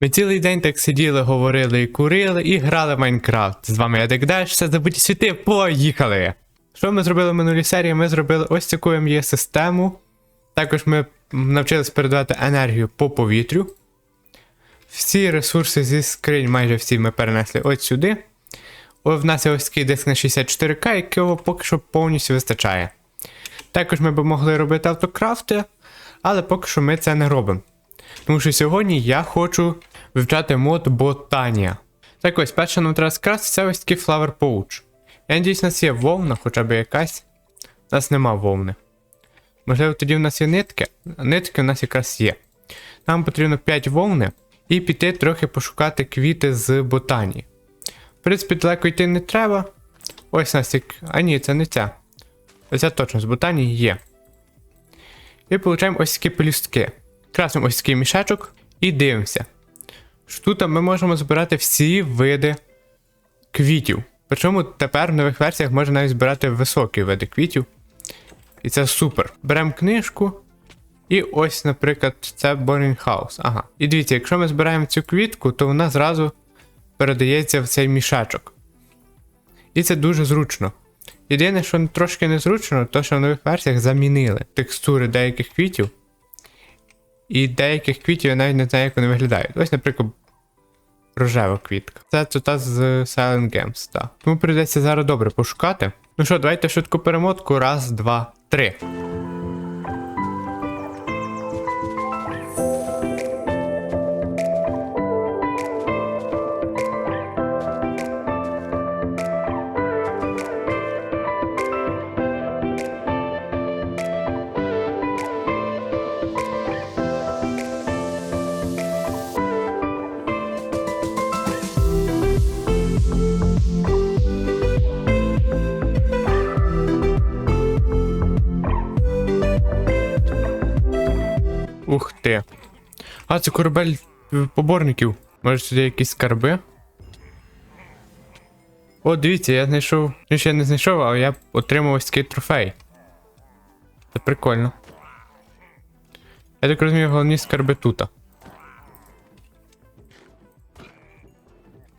Ми цілий день так сиділи, говорили і курили, і грали в Майнкрафт. З вами я Декдеш, це забуті світи, поїхали! Що ми зробили в минулій серії? Ми зробили ось таку мє систему. Також ми навчились передавати енергію по повітрю. Всі ресурси зі скринь, майже всі ми перенесли ось сюди. О, в нас є ось такий диск на 64К, якого поки що повністю вистачає. Також ми б могли робити автокрафти, але поки що ми це не робимо. Тому що сьогодні я хочу вивчати мод ботанія. Так ось, перше нам треба скрасти, це ось такий Flower Pouch. Я надіюсь, у нас є вовна, хоча б якась. У нас нема вовни. Можливо, тоді в нас є нитки. Нитки у нас якраз є. Нам потрібно 5 вовни і піти трохи пошукати квіти з ботанії. В принципі, далеко йти не треба. Ось у нас як. А ні, це не ця. Оця точно з ботанії є. І отримуємо ось такі пелюстки. Красимо ось такий мішечок і дивимося. Тут ми можемо збирати всі види квітів. Причому тепер в нових версіях можна навіть збирати високі види квітів. І це супер. Беремо книжку. І ось, наприклад, це Boring House. Ага. І дивіться, якщо ми збираємо цю квітку, то вона зразу передається в цей мішечок. І це дуже зручно. Єдине, що трошки незручно, то що в нових версіях замінили текстури деяких квітів. І деяких квітів я навіть не знаю, як вони виглядають. Ось, наприклад, рожева квітка. Це тута з Silent Games, так. Тому прийдеться зараз добре пошукати. Ну що, давайте швидку перемотку. Раз, два, три. Ух ти. А, це корабель е, поборників. Може сюди якісь скарби? О, дивіться, я знайшов. Ну, ще не знайшов, але я отримав ось такий трофей. Це прикольно. Я так розумію, головні скарби тут. В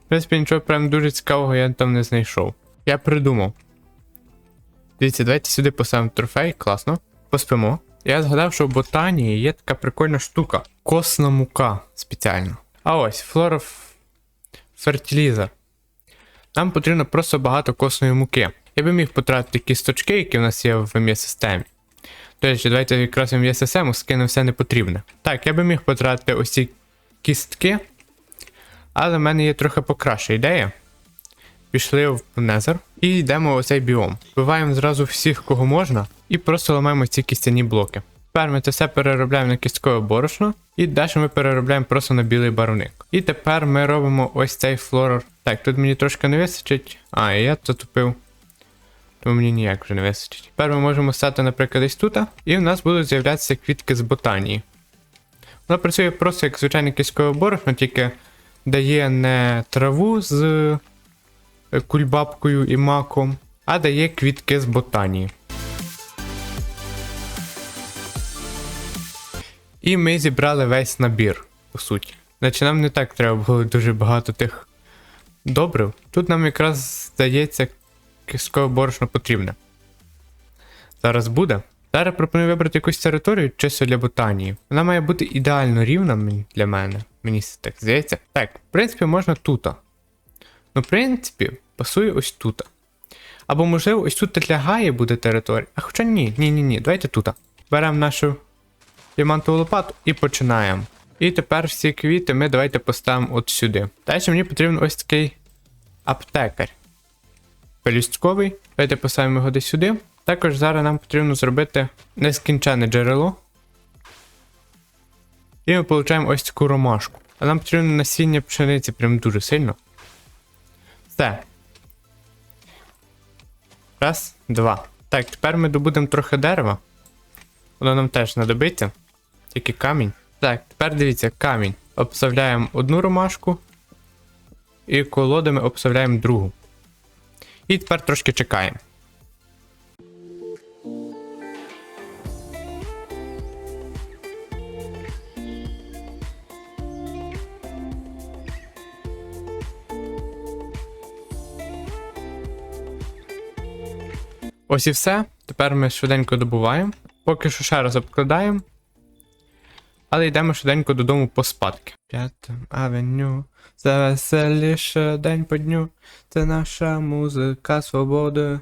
принципі, нічого прям дуже цікавого я там не знайшов. Я придумав. Дивіться, давайте сюди поставимо трофей, класно. Поспимо. Я згадав, що в ботанії є така прикольна штука. Косна мука спеціально. А ось, флора фертилізер. Нам потрібно просто багато косної муки. Я би міг потратити кісточки, які в нас є в МЄ-системі. До речі, давайте якраз в МЄ-систему скину все непотрібне. Так, я би міг потратити ось кістки. Але в мене є трохи покраща ідея. Пішли в Незер і йдемо у цей біом. Вбиваємо зразу всіх, кого можна, і просто ламаємо ці кістяні блоки. Тепер ми це все переробляємо на кісткове борошно, і далі ми переробляємо просто на білий барвник. І тепер ми робимо ось цей флорор. Так, тут мені трошки не вистачить. А, я затупив. Тому мені ніяк вже не вистачить. Тепер ми можемо стати, наприклад, десь тут, і в нас будуть з'являтися квітки з ботанії. Вона працює просто як звичайне кісткове борошно, тільки дає не траву з кульбабкою і маком, а дає квітки з ботанії. І ми зібрали весь набір, по суті. Значить, нам не так треба було дуже багато тих добрив. Тут нам якраз здається кісткове борошно потрібне. Зараз буде. Зараз пропоную вибрати якусь територію чисто для ботанії. Вона має бути ідеально рівна для мене. Мені так здається. Так, в принципі, можна тут. Ну, в принципі, пасує ось тут. Або, можливо, ось тут лягає буде територія. А хоча ні, ні, ні, ні. Давайте тут. Беремо нашу діамантову лопату і починаємо. І тепер всі квіти ми давайте поставимо от сюди. Далі мені потрібен ось такий аптекар. Пелюстковий. Давайте поставимо його десь сюди. Також зараз нам потрібно зробити нескінченне джерело. І ми отримаємо ось таку ромашку. А нам потрібно насіння пшениці прям дуже сильно. Все. Раз, два. Так, тепер ми добудемо трохи дерева. Воно нам теж знадобиться. Тільки камінь. Так, тепер дивіться, камінь. Обставляємо одну ромашку. І колодами обставляємо другу. І тепер трошки чекаємо. Ось і все. Тепер ми швиденько добуваємо. Поки що ще раз обкладаємо. Але йдемо швиденько додому поспадки. П'ята авеню. Це веселіше день по дню. Це наша музика свободи.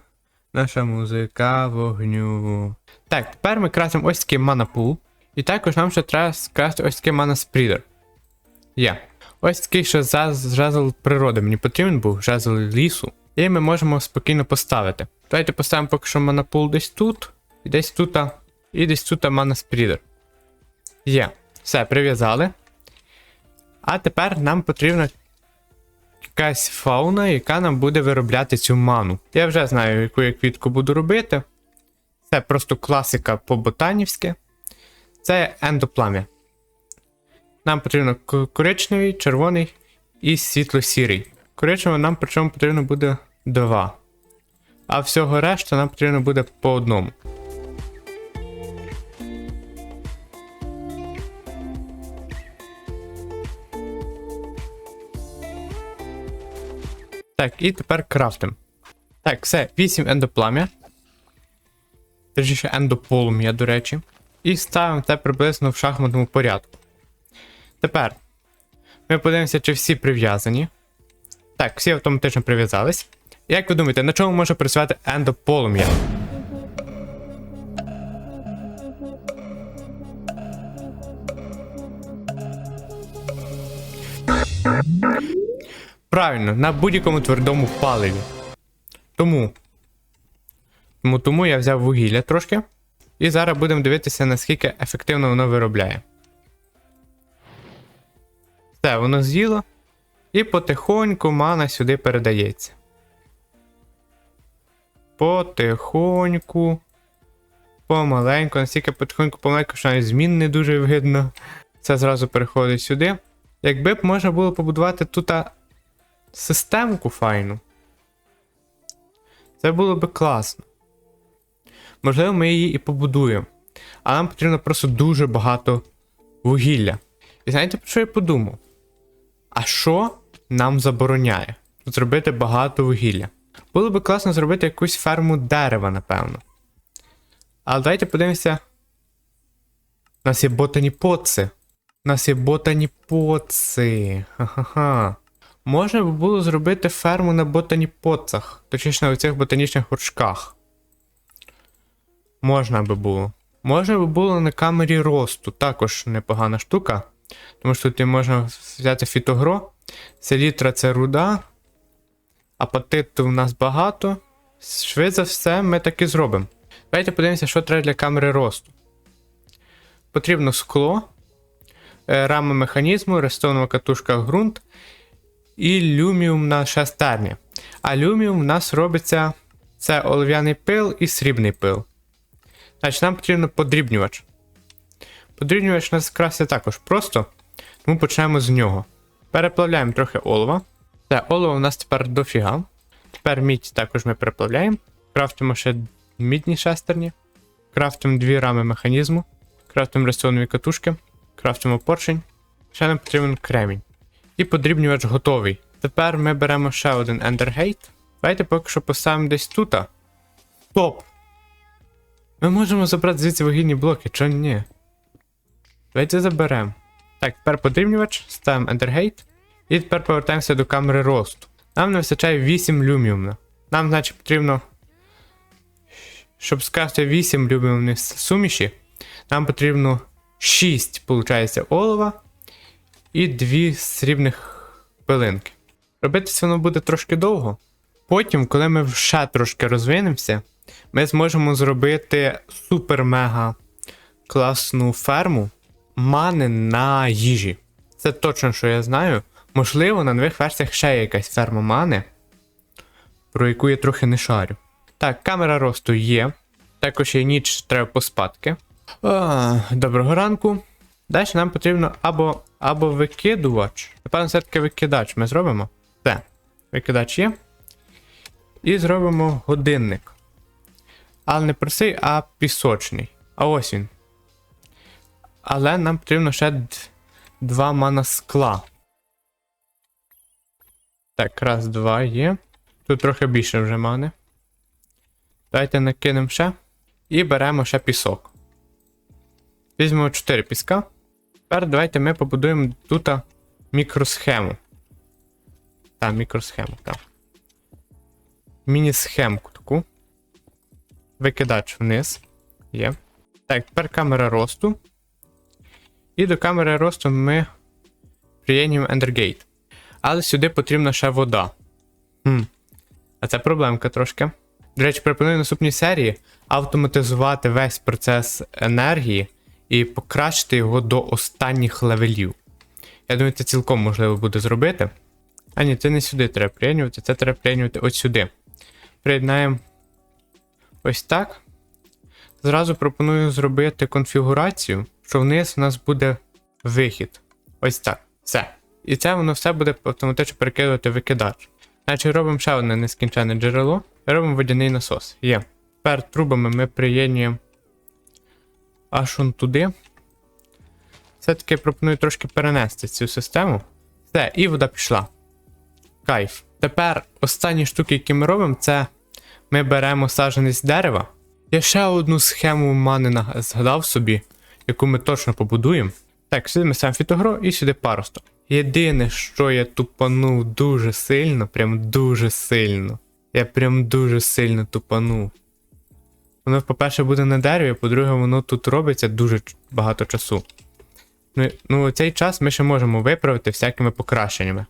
Наша музика вогню. Так, тепер ми красимо ось такий манапул. І також нам ще треба скрасти ось такий манаспрідер. Є. Ось такий ще жезл природи. Мені потрібен був жезл лісу. І ми можемо спокійно поставити. Давайте поставимо поки що манапул десь тут, і десь тут, і десь тут манаспрідер. Є. Все, прив'язали. А тепер нам потрібна якась фауна, яка нам буде виробляти цю ману. Я вже знаю, яку я квітку буду робити. Це просто класика по-ботанівськи. Це ендоплам'я. Нам потрібно коричневий, червоний і світло-сірий. Коричневий нам причому потрібно буде два. А всього решта нам потрібно буде по одному. Так, і тепер крафтим. Так, все, 8 ендоплам'я. Точніше, ендополум'я, до речі. І ставимо це приблизно в шахматному порядку. Тепер ми подивимося, чи всі прив'язані. Так, всі автоматично прив'язались. Як ви думаєте, на чому може працювати ендополум'я? Правильно, на будь-якому твердому паливі. Тому. Тому, тому я взяв вугілля трошки. І зараз будемо дивитися, наскільки ефективно воно виробляє. Все, воно з'їло. І потихоньку мана сюди передається. Потихоньку. Помаленьку, настільки потихоньку, помаленьку, що навіть змін не дуже видно. Це зразу переходить сюди. Якби б можна було побудувати тут системку файну. Це було б класно. Можливо, ми її і побудуємо. А нам потрібно просто дуже багато вугілля. І знаєте, про що я подумав? А що нам забороняє зробити багато вугілля? Було б класно зробити якусь ферму дерева, напевно. Але давайте подивимося. У нас є ботаніпоци. У нас є ботаніпоци. Ха-ха-ха. Можна б було зробити ферму на ботаніпоцах, точніше на оцих ботанічних горшках. Можна би було. Можна би було на камері росту, також непогана штука. Тому що тут можна взяти фітогро. Селітра це руда. Апатиту в нас багато. Швидше за все, ми так і зробимо. Давайте подивимося, що треба для камери росту. Потрібно скло, е, рама механізму, рестонова катушка ґрунт і люміумна шестерня. А люміум в нас робиться це олив'яний пил і срібний пил. Значить, нам потрібно подрібнювач. Подрібнювач у нас краситься також просто, тому почнемо з нього. Переплавляємо трохи олова. Це олово у нас тепер дофіга. Тепер мідь також ми переплавляємо. Крафтимо ще мідні шестерні. Крафтимо дві рами механізму. Крафтимо ресонові катушки. Крафтимо поршень. Ще нам потрібен кремінь. І подрібнювач готовий. Тепер ми беремо ще один ендергейт. Давайте поки що поставимо десь тут. Стоп! Ми можемо забрати звідси вугільні блоки, чого ні? Давайте заберемо. Так, тепер подрібнювач, ставимо ендергейт. І тепер повертаємося до камери росту. Нам не вистачає 8 люміумна. Нам, значить, потрібно. Щоб скрасти 8 люміумних суміші, нам потрібно 6, виходить, олова і 2 срібних пилинки. Робитися воно буде трошки довго. Потім, коли ми ще трошки розвинемося, ми зможемо зробити супер-мега класну ферму мани на їжі. Це точно, що я знаю. Можливо, на нових версіях ще є якась ферма мани, про яку я трохи не шарю. Так, камера росту є. Також є ніч треба поспадки. А, доброго ранку. Далі нам потрібно або або викидувач. Напевно, все-таки викидач ми зробимо. Все. Викидач є. І зробимо годинник. Але не простий, а пісочний. А ось він. Але нам потрібно ще два мана скла. Так, раз, два є. Тут трохи більше вже мани. Давайте накинемо ще. І беремо ще пісок. Візьмемо 4 піска. Тепер давайте ми побудуємо тут мікросхему. Так, мікросхему, так. Міні-схемку таку. Викидач вниз. Є. Так, тепер камера росту. І до камери росту ми приєднуємо Ендергейт. Але сюди потрібна ще вода. Хм. А це проблемка трошки. До речі, пропоную в наступній серії автоматизувати весь процес енергії і покращити його до останніх левелів. Я думаю, це цілком можливо буде зробити. А ні, це не сюди треба приєднувати, це треба приєднувати ось сюди. Приєднаємо ось так. Зразу пропоную зробити конфігурацію, що вниз у нас буде вихід. Ось так. Все. І це воно все буде автоматично перекидувати викидач. Значить, робимо ще одне нескінченне джерело. Робимо водяний насос. Є. Тепер трубами ми приєднуємо аж он туди. Все-таки пропоную трошки перенести цю систему. Все, і вода пішла. Кайф. Тепер останні штуки, які ми робимо, це ми беремо саджанець дерева. Я ще одну схему мани згадав собі, яку ми точно побудуємо. Так, сюди ми ставимо і сюди паросток. Єдине, що я тупанув дуже сильно, прям дуже сильно. Я прям дуже сильно тупанув. Воно, по-перше, буде на дереві, по-друге, воно тут робиться дуже багато часу. Ну, ну цей час ми ще можемо виправити всякими покращеннями.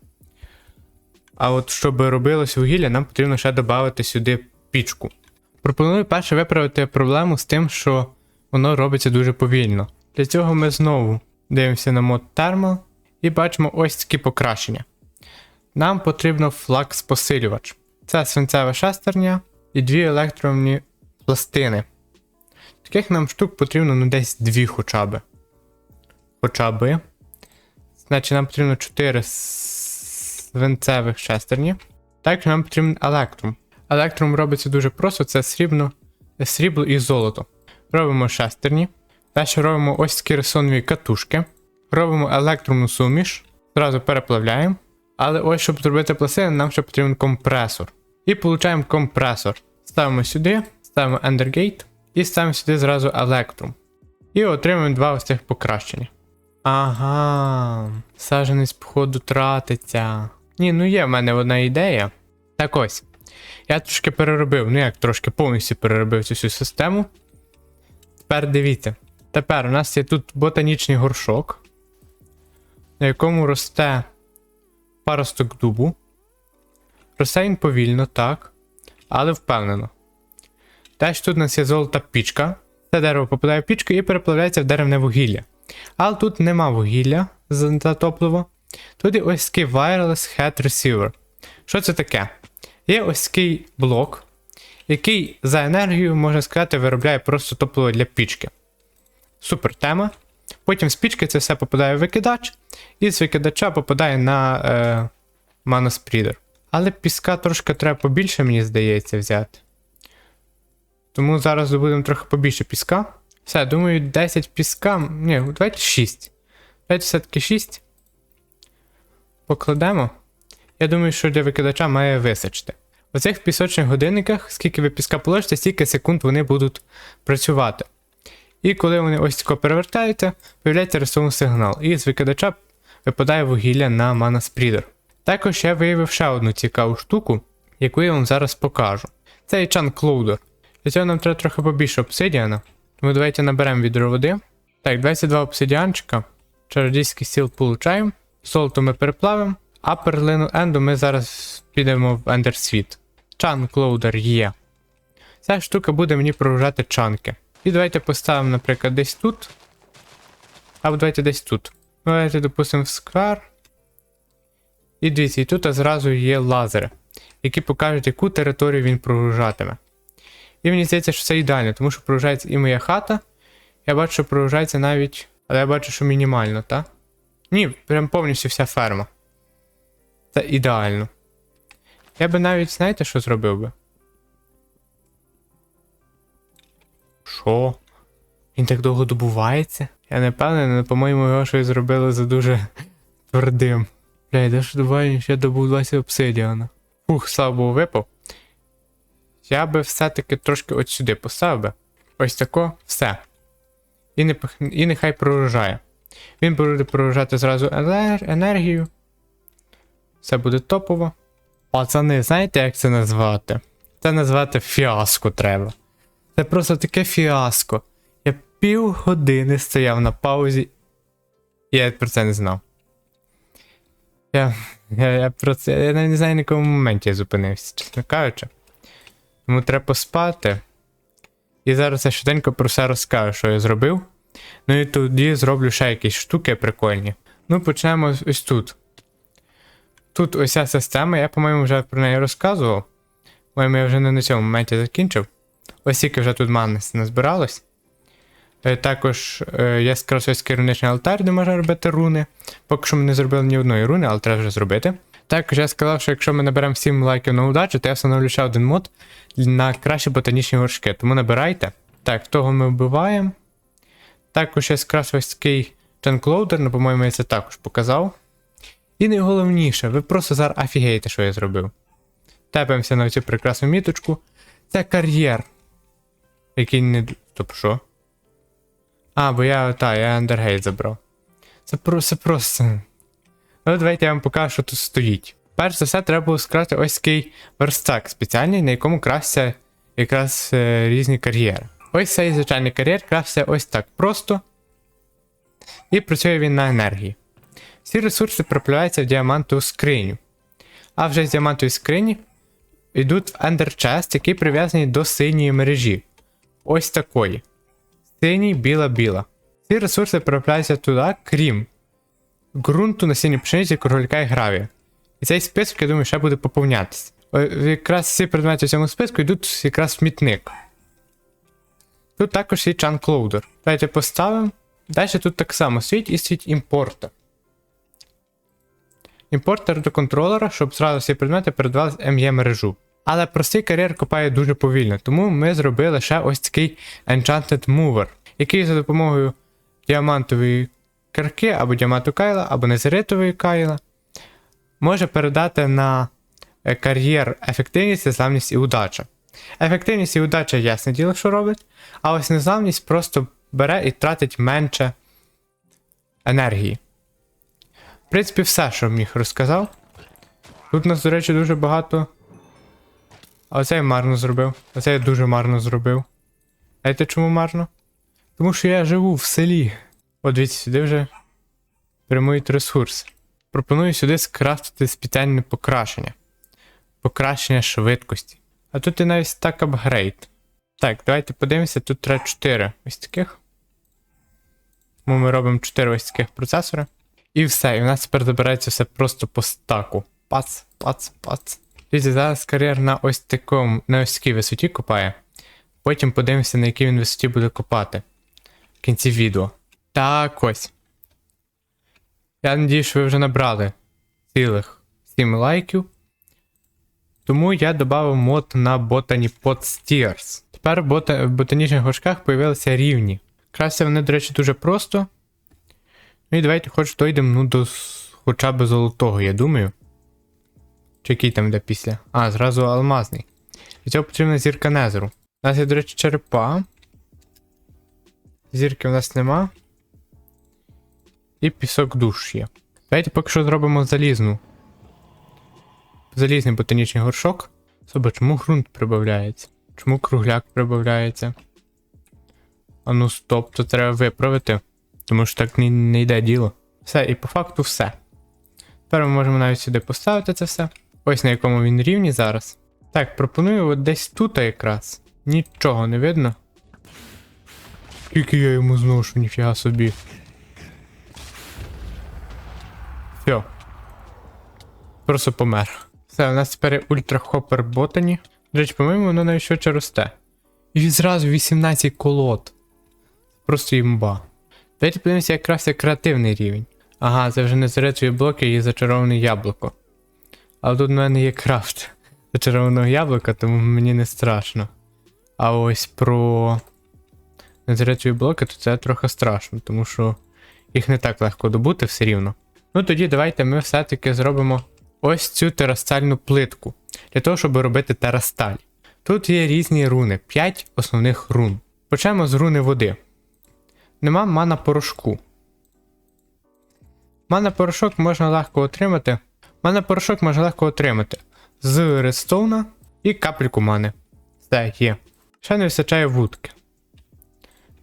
А от щоб робилось вугілля, нам потрібно ще додати сюди пічку. Пропоную перше виправити проблему з тим, що воно робиться дуже повільно. Для цього ми знову дивимося на мод Thermal і бачимо ось такі покращення. Нам потрібно флакс посилювач. Це свинцева шестерня і дві електронні пластини. Таких нам штук потрібно ну десь дві хоча би. Хоча би. Значить, нам потрібно 4 свинцевих шестерні. Також нам потрібен електрум. Електрум робиться дуже просто: це срібно, срібло і золото. Робимо шестерні. Далі робимо ось такі ресонові катушки. Робимо електромну суміш. Зразу переплавляємо. Але ось, щоб зробити пластини, нам ще потрібен компресор. І получаємо компресор. Ставимо сюди, ставимо Endergate і ставимо сюди зразу Electrum. І отримуємо два ось цих покращення. Ага, саженець, походу, тратиться. Ні, ну є в мене одна ідея. Так ось. Я трошки переробив, ну як трошки повністю переробив цю всю систему. Тепер дивіться. Тепер у нас є тут ботанічний горшок, на якому росте паросток дубу. Росте він повільно, так, але впевнено. Теж тут у нас є золота пічка. Це дерево попадає в пічку і переплавляється в деревне вугілля. Але тут нема вугілля за топливо. Тут є ось такий Wireless Head Receiver. Що це таке? Є ось такий блок, який за енергію, можна сказати, виробляє просто топливо для пічки. Супер тема. Потім з пічки це все попадає в викидач, і з викидача попадає на е, маноспрідер. Але піска трошки треба побільше, мені здається, взяти. Тому зараз добудемо трохи побільше піска. Все, думаю, 10 піска. Ні, давайте 6. Давайте все-таки 6. Покладемо. Я думаю, що для викидача має височити. У цих пісочних годинниках, скільки ви піска положите, стільки секунд вони будуть працювати. І коли вони ось тако перевертаються, появляється рисовий сигнал, і з викидача випадає вугілля на Mana Spreader. Також я виявив ще одну цікаву штуку, яку я вам зараз покажу. Це Chunk Cloader. Для цього нам треба трохи побільше обсидіана. Тому давайте наберемо відро води. Так, 22 обсидіанчика. Чародійський сіл получаємо. Золото ми переплавимо. А перлину енду ми зараз підемо в Ендерсвіт. Chunk Cloader є. Ця штука буде мені прогружати чанки. І давайте поставимо, наприклад, десь тут. Або давайте десь тут. Давайте, допустимо, в сквер. І дивіться, і тут зразу є лазери, які покажуть, яку територію він прогружатиме. І мені здається, що це ідеально, тому що прогружається і моя хата. Я бачу, що прогружається навіть. Але я бачу, що мінімально, так? Ні, прям повністю вся ферма. Це ідеально. Я би навіть, знаєте, що зробив би? Що? Він так довго добувається? Я не впевнений, але, по-моєму, його щось зробили за дуже твердим. Бля, де ж добавлю, ще добув 20 обсидіана. Фух, слава Богу, випав. Я би все-таки трошки от сюди поставив би. Ось тако, все. І, не, і нехай пророжає. Він буде пророжати зразу енергію. Все буде топово. Пацани, знаєте, як це назвати? Це назвати фіаско треба. Це просто таке фіаско. Я півгодини стояв на паузі. Я про це не знав. Я, я, я про це. Я навіть не знаю, на якому моменті я зупинився, чесно кажучи. Тому треба поспати. І зараз я швиденько про все розкажу, що я зробив. Ну і тоді зроблю ще якісь штуки прикольні. Ну, почнемо ось тут. Тут ось ця система, я, по-моєму, вже про неї розказував. По-моєму, я вже не на цьому моменті закінчив. Ось тільки вже тут мани назбиралось. Е, Також е, я якраз ось керівничний алтар, де можна робити руни. Поки що ми не зробили ні одної руни, але треба вже зробити. Також я сказав, що якщо ми наберемо 7 лайків на удачу, то я встановлю ще один мод на кращі ботанічні горшки. Тому набирайте. Так, того ми вбиваємо. Також якраз ось такий чанклоудер, ну, по-моєму, я це також показав. І найголовніше, ви просто зараз офігієте, що я зробив. Тепаємося на цю прекрасну міточку. Це кар'єр. Який не. д- що? А, бо я. Та, я Ендергейт забрав. Це просто просто. Ну, давайте я вам покажу, що тут стоїть. Перш за все, треба було скрати ось такий верстак спеціальний, на якому красться якраз е, різні кар'єри. Ось цей звичайний кар'єр красться ось так просто. І працює він на енергії. Всі ресурси пропливаються в діамантову скриню. А вже з діамантової скрині йдуть в Chest, який прив'язаний до синьої мережі. Ось такої. Синій, біла-біла. Ці ресурси потрапляються туди, крім ґрунту, на насіння пшениці, кругляка і гравія. І цей список, я думаю, ще буде поповнятися. Якраз всі предмети в цьому списку йдуть якраз в смітник. Тут також є чанклоудер. Давайте поставимо. Далі тут так само стоїть і стоїть імпортер. Імпортер до контролера, щоб зразу всі предмети передавалися в ME мережу. Але простий кар'єр копає дуже повільно, тому ми зробили ще ось такий Enchanted Mover, який за допомогою діамантової кирки або діаманту кайла, або незеритової кайла може передати на е, кар'єр ефективність, незламність і удача. Ефективність і удача ясне діло, що робить, а ось незламність просто бере і тратить менше енергії. В принципі, все, що міг розказав. Тут нас, до речі, дуже багато. А оцей марно зробив. Оцей я дуже марно зробив. Знаєте чому марно? Тому що я живу в селі. От дивіться, сюди вже прямують ресурси. Пропоную сюди скрафтити спеціальне покращення. Покращення швидкості. А тут і навіть так апгрейд. Так, давайте подивимося, тут треба 4 ось таких. Тому ми робимо 4 ось таких процесори. І все, і в нас тепер забирається все просто по стаку. Пац, пац, пац. Дивіться, зараз кар'єр на ось такому, на ось такій висоті копає. Потім подивимося, на якій він висоті буде копати. В кінці відео. Так ось. Я надію, що ви вже набрали цілих 7 лайків. Тому я додав мод на Botany Pod Steers. Тепер в ботанічних горшках появилися рівні. Красться вони, до речі, дуже просто. Ну і давайте хоч дойдемо ну, до хоча б золотого, я думаю. Чи який там йде після? А, зразу алмазний. Для цього потрібна зірка Незеру. У нас є, до речі, черепа. Зірки у нас нема. І пісок душ є. Давайте поки що зробимо залізну. Залізний ботанічний горшок. Соба, чому ґрунт прибавляється? Чому кругляк прибавляється? А ну стоп, то треба виправити. Тому що так не, не йде діло. Все, і по факту все. Тепер ми можемо навіть сюди поставити це все. Ось на якому він рівні зараз. Так, пропоную от десь тут якраз. Нічого не видно. Скільки я йому зношу, ніфіга собі. Все. Просто помер. Все, у нас тепер є Ультра Хоппер Ботані. До речі, по-моєму, воно навіть швидше росте. І зразу 18 колод. Просто імба. Давайте подивимося, якраз креативний рівень. Ага, це вже не заречує блоки і зачароване яблуко. Але тут в мене є крафт зачарованого яблука, тому мені не страшно. А ось про незаречові блоки, то це трохи страшно, тому що їх не так легко добути все рівно. Ну тоді давайте ми все-таки зробимо ось цю терастальну плитку. Для того, щоб робити терасталь. Тут є різні руни, 5 основних рун. Почнемо з руни води. Нема мана порошку. Мана порошок можна легко отримати. Мана порошок можна легко отримати з редстоуна і капельку мани. Все є. Ще не вистачає вудки.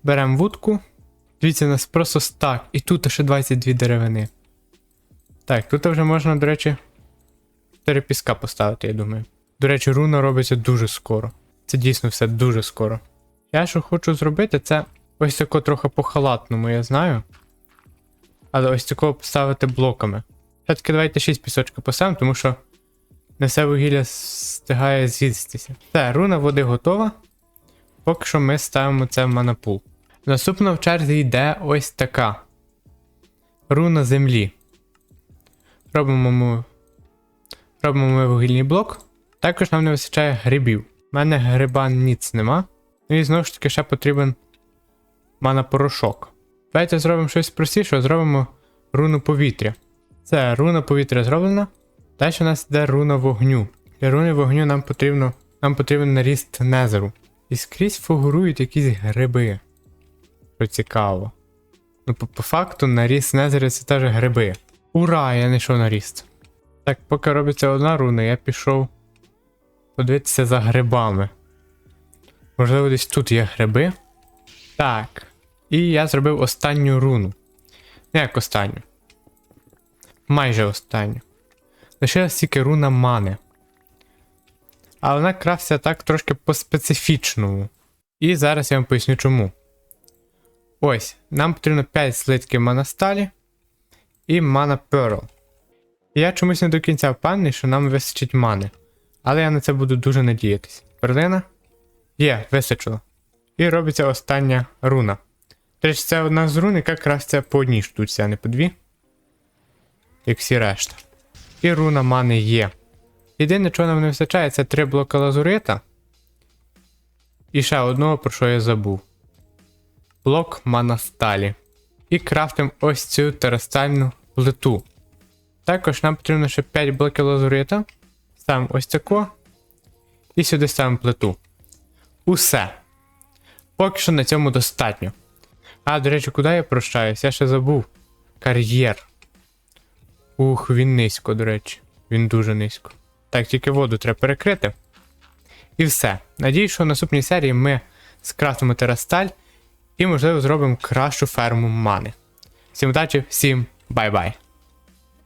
Беремо вудку. Дивіться, у нас просто стак. І тут ще 22 деревини. Так, тут вже можна, до речі, 4 піска поставити, я думаю. До речі, руна робиться дуже скоро. Це дійсно все дуже скоро. Я що хочу зробити, це ось тако трохи по халатному, я знаю. Але ось такого поставити блоками. Все-таки давайте 6 пісочка поставимо, тому що не все вугілля встигає з'їстися. Все, руна води готова. Поки що ми ставимо це в манапул. Наступно в черзі йде ось така. Руна землі. Робимо ми, робимо ми вугільний блок. Також нам не вистачає грибів. У мене гриба ніц нема. Ну і знову ж таки ще потрібен мана-порошок. Давайте зробимо щось простіше, зробимо руну повітря. Це руна повітря зроблена. Далі у нас йде руна вогню. Для руни вогню нам потрібно, нам потрібен наріст незеру. І скрізь фігурують якісь гриби. Що цікаво. Ну, по, по факту, наріст незеру це теж гриби. Ура! Я знайшов наріст. Так, поки робиться одна руна, я пішов подивитися за грибами. Можливо, десь тут є гриби. Так. І я зробив останню руну. Ну, як останню. Майже останню. Тільки руна мани. А вона крафтиться так трошки по-специфічному. І зараз я вам поясню чому. Ось, нам потрібно 5 слитків манасталі і мана Pearl. Я чомусь не до кінця впевнений, що нам вистачить мани. Але я на це буду дуже надіятись. Перлина? Є, вистачило. І робиться остання руна. До речі, це одна з рун, яка крафтиться по одній штуці, а не по дві. Як всі решта. І руна мани є. Єдине, чого нам не вистачає, це три блока лазурита. І ще одного, про що я забув. Блок мана сталі. І крафтимо ось цю терастальну плиту. Також нам потрібно ще 5 блоків лазурита. Ставимо ось тако. І сюди ставимо плиту. Усе. Поки що на цьому достатньо. А, до речі, куди я прощаюсь? Я ще забув. Кар'єр. Ух, він низько, до речі. Він дуже низько. Так, тільки воду треба перекрити. І все. Надіюсь, що в наступній серії ми скрафтимо терасталь і, можливо, зробимо кращу ферму мани. Всім удачі, всім бай-бай.